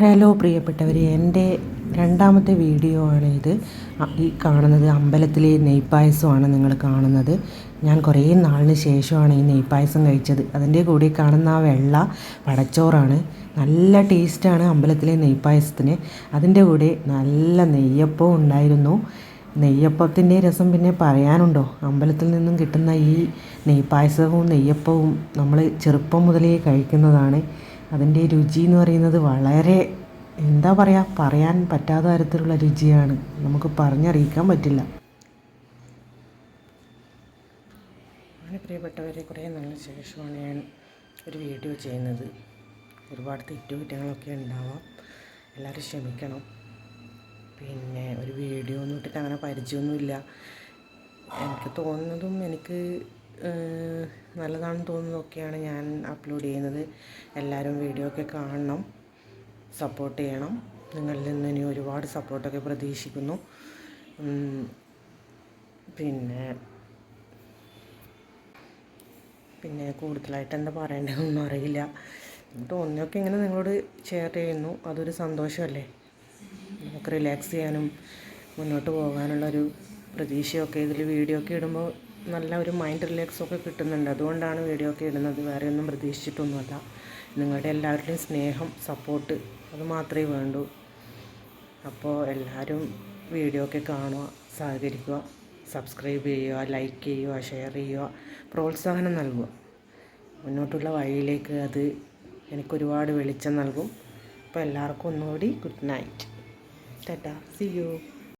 Hello പ്രിയപ്പെട്ടവർ എന്റെ രണ്ടാമത്തെ വീഡിയോ ആണ് ഇത്. ഈ കാണുന്നത് അമ്പലത്തിലെ നെയ്പ്പായസമാണ് നിങ്ങൾ കാണുന്നത്. ഞാൻ കുറേ നാളിന് ശേഷമാണ് ഈ നെയ്പ്പായസം കഴിച്ചത്. അതിന്റെ കൂടെ കാണുന്ന ആ വെള്ള പടച്ചോറാണ്. നല്ല ടേസ്റ്റാണ് അമ്പലത്തിലെ നെയ്പ്പായസത്തിന് അതിന്റെ കൂടെ നല്ല നെയ്യപ്പവും ഉണ്ടായിരുന്നു. നെയ്യപ്പത്തിന്റെ രസം പിന്നെ പറയാനുണ്ടോ? അമ്പലത്തിൽ നിന്നും കിട്ടുന്ന ഈ നെയ്പ്പായസവും നെയ്യപ്പവും നമ്മൾ ചെറുപ്പം മുതലേ കഴിക്കുന്നതാണ്. അതിന്റെ രുചി എന്ന് പറയുന്നത് വളരെ എന്താ പറയുക പറയാൻ പറ്റാത്ത തരത്തിലുള്ള രുചിയാണ്. നമുക്ക് പറഞ്ഞറിയിക്കാൻ പറ്റില്ല. പ്രിയപ്പെട്ടവരെ കുറേ നല്ല ശേഷമാണ് ഞാൻ ഒരു വീഡിയോ ചെയ്യുന്നത്. ഒരുപാട് തെറ്റുകുറ്റങ്ങളൊക്കെ ഉണ്ടാവാം. എല്ലാവരും ക്ഷമിക്കണം. പിന്നെ ഒരു വീഡിയോ ഒന്നും ഇട്ടിട്ട് അങ്ങനെ പരിചയമൊന്നുമില്ല. എനിക്ക് തോന്നുന്നതും എനിക്ക് നല്ലതാണെന്ന് തോന്നുന്നതൊക്കെയാണ് ഞാൻ അപ്ലോഡ് ചെയ്യുന്നത്. എല്ലാവരും വീഡിയോ ഒക്കെ കാണണം സപ്പോർട്ട് ചെയ്യണം. നിങ്ങളിൽ നിന്ന് ഇനി ഒരുപാട് സപ്പോർട്ടൊക്കെ പ്രതീക്ഷിക്കുന്നു. പിന്നെ പിന്നെ കൂടുതലായിട്ട് എന്താ പറയേണ്ടതെന്നൊന്നും അറിയില്ല. തോന്നിയൊക്കെ ഇങ്ങനെ നിങ്ങളോട് ഷെയർ ചെയ്യുന്നു. അതൊരു സന്തോഷമല്ലേ? നമുക്ക് റിലാക്സ് ചെയ്യാനും മുന്നോട്ട് പോകാനുള്ളൊരു പ്രതീക്ഷയൊക്കെ ഇതിൽ വീഡിയോ ഒക്കെ ഇടുമ്പോൾ നല്ല ഒരു മൈൻഡ് റിലാക്സൊക്കെ കിട്ടുന്നുണ്ട്. അതുകൊണ്ടാണ് വീഡിയോ ഒക്കെ ഇടുന്നത്. വേറെ ഒന്നും പ്രതീക്ഷിച്ചിട്ടൊന്നുമല്ല. നിങ്ങളുടെ എല്ലാവരുടെയും സ്നേഹം സപ്പോർട്ട് അത് മാത്രമേ വേണ്ടൂ. അപ്പോൾ എല്ലാവരും വീഡിയോ ഒക്കെ കാണുക സഹകരിക്കുക സബ്സ്ക്രൈബ് ചെയ്യുക ലൈക്ക് ചെയ്യുക ഷെയർ ചെയ്യുക പ്രോത്സാഹനം നൽകുക. മുന്നോട്ടുള്ള വഴിയിലേക്ക് അത് എനിക്കൊരുപാട് വെളിച്ചം നൽകും. അപ്പോൾ എല്ലാവർക്കും ഒന്നുകൂടി good night tata. See you